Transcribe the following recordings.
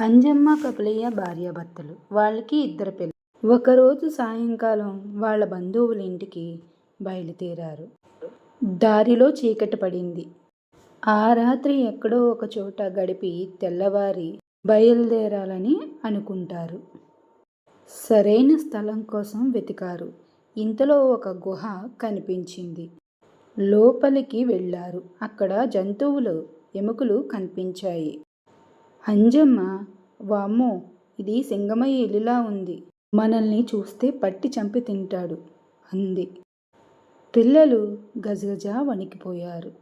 అంజమ్మ కపిలయ్య భార్యాభర్తలు వాళ్ళకి ఇద్దరు పిల్లలు. ఒకరోజు సాయంకాలం వాళ్ళ బంధువుల ఇంటికి బయలుదేరారు. దారిలో చీకటి పడింది. ఆ రాత్రి ఎక్కడో ఒక చోట గడిపి తెల్లవారి బయలుదేరాలని అనుకుంటారు. సరైన స్థలం కోసం వెతికారు. ఇంతలో ఒక గుహ కనిపించింది. లోపలికి వెళ్ళారు. అక్కడ జంతువులు ఎముకలు కనిపించాయి. అంజమ్మ వామ్మో ఇది సింగమయ్య ఇల్లులా ఉంది. మనల్ని చూస్తే పట్టి చంపి తింటాడు అంది. పిల్లలు గజగజ వణికిపోయారు.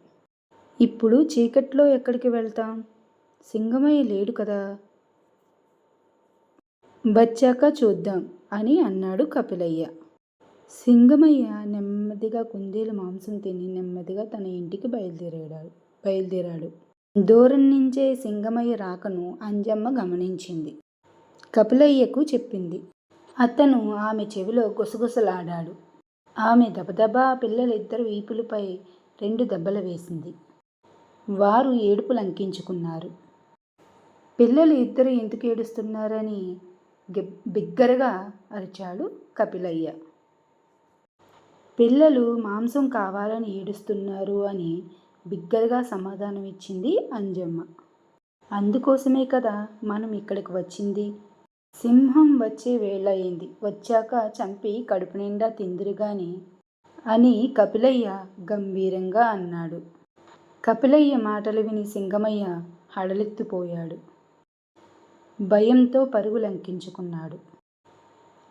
ఇప్పుడు చీకట్లో ఎక్కడికి వెళ్తాం? సింగమయ్య లేడు కదా? వచ్చాక చూద్దాం అని అన్నాడు కపిలయ్య. సింగమయ్య నెమ్మదిగా కుందేలు మాంసం తిని నెమ్మదిగా తన ఇంటికి బయలుదేరాడు బయలుదేరాడు. దూరం నుంచే సింగమయ్య రాకను అంజమ్మ గమనించింది. కపిలయ్యకు చెప్పింది. అతను ఆమె చెవిలో గుసగుసలాడాడు. ఆమె దబదబా పిల్లలిద్దరు వీపులపై రెండు దెబ్బలు వేసింది. వారు ఏడుపు లంకించుకున్నారు పిల్లలు ఇద్దరు ఎందుకు ఏడుస్తున్నారని గి- బిగ్గరగా అరిచాడు కపిలయ్య. పిల్లలు మాంసం కావాలని ఏడుస్తున్నారు అని బిగ్గరగా సమాధానం ఇచ్చింది అంజమ్మ. అందుకోసమే కదా మనం ఇక్కడికి వచ్చింది. సింహం వచ్చే వేళ అయింది. వచ్చాక చంపి కడుపు నిండా తిందురుగాని అని కపిలయ్య గంభీరంగా అన్నాడు. కపిలయ్య మాటలు విని సింగమయ్య హడలెత్తిపోయాడు. భయంతో పరుగు లంకించుకున్నాడు.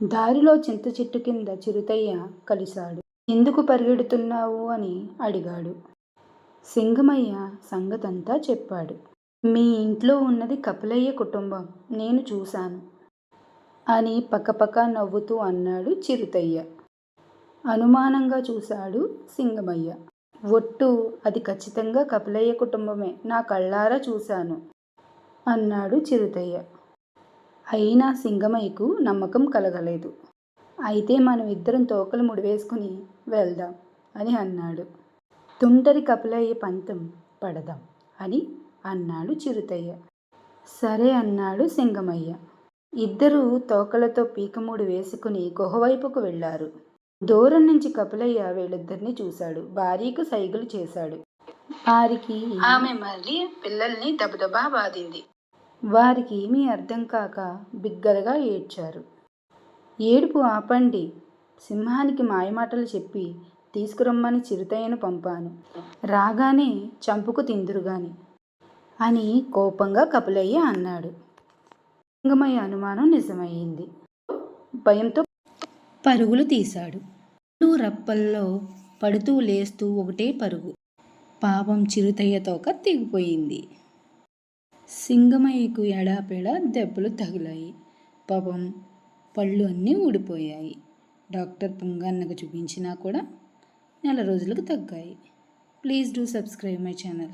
దారిలో చింత చెట్టు కింద చిరుతయ్య కలిశాడు. ఎందుకు పరిగెడుతున్నావు? అని అడిగాడు. సింగమయ్య సంగతంతా చెప్పాడు. మీ ఇంట్లో ఉన్నది కపిలయ్య కుటుంబం నేను చూశాను. అని పక్కపక్క నవ్వుతూ అన్నాడు చిరుతయ్య. అనుమానంగా చూశాడు సింగమయ్య. ఒట్టు అది ఖచ్చితంగా కపిలయ్య కుటుంబమే నా కళ్ళారా చూశాను అన్నాడు చిరుతయ్య. అయినా సింగమయ్యకు నమ్మకం కలగలేదు. అయితే మనం ఇద్దరం తోకలు ముడివేసుకుని వెళ్దాం అని అన్నాడు. తుంటరి కపిలయ్య పంతం పడదాం అని అన్నాడు చిరుతయ్య. సరే అన్నాడు సింగమయ్య ఇద్దరూ తోకలతో పీకముడి వేసుకుని గుహవైపుకు వెళ్ళారు. దూరం నుంచి కపిలయ్య వీళ్ళిద్దరిని చూశాడు. భార్యకు సైగలు చేశాడు. వారికి ఆమె మళ్ళీ పిల్లల్ని దబదబా బాధింది. వారికి ఏమీ అర్థం కాక బిగ్గరగా ఏడ్చారు. ఏడుపు ఆపండి. సింహానికి మాయమాటలు చెప్పి తీసుకురమ్మని చిరుతయ్యను పంపాను. రాగానే చంపుకు తిందురుగాని అని కోపంగా కపులయ్య అన్నాడు. లింగమయ్య అనుమానం నిజమయ్యింది. భయంతో పరుగులు తీశాడు. రప్పల్లో పడుతూ లేస్తూ ఒకటే పరుగు. పాపం చిరుతయ్య తోక తెగిపోయింది. సింగమయ్యకు ఎడాపెడా దెబ్బలు తగిలాయి. పాపం పళ్ళు అన్నీ ఊడిపోయాయి. డాక్టర్ పుంగన్నకు చూపించినా కూడా నెల రోజులకు తగ్గాయి. Please do subscribe my channel.